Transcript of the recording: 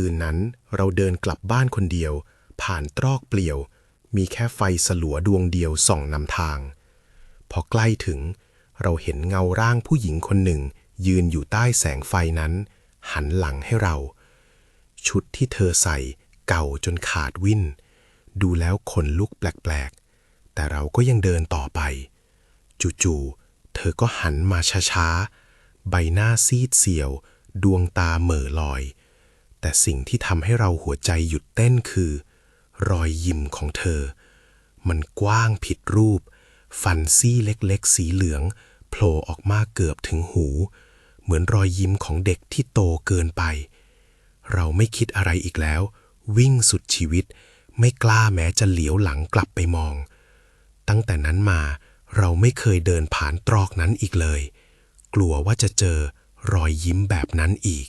คืนนั้น เราเดินกลับบ้านคนเดียว ผ่านตรอกเปลี่ยว มีแค่ไฟสลัวดวงเดียวส่องนำทาง พอใกล้ถึง เราเห็นเงาร่างผู้หญิงคนหนึ่ง ยืนอยู่ใต้แสงไฟนั้น หันหลังให้เรา ชุดที่เธอใส่เก่าจนขาดวิ่น ดูแล้วขนลุกแปลกๆ แต่เราก็ยังเดินต่อไป จู่ๆ เธอก็หันมาช้าๆ ใบหน้าซีดเสียว ดวงตาเหม่อลอย แต่สิ่งที่ทำให้เราหัวใจหยุดเต้นคือ รอยยิ้มของเธอ มันกว้างผิดรูป ฟันซี่เล็กๆ สีเหลืองโผล่ออกมาเกือบถึงหู เหมือนรอยยิ้มของเด็กที่โตเกินไป เราไม่คิดอะไรอีกแล้ว วิ่งสุดชีวิต ไม่กล้าแม้จะเหลียวหลังกลับไปมอง ตั้งแต่นั้นมาเราไม่เคยเดินผ่านตรอกนั้นอีกเลย กลัวว่าจะเจอรอยยิ้มแบบนั้นอีก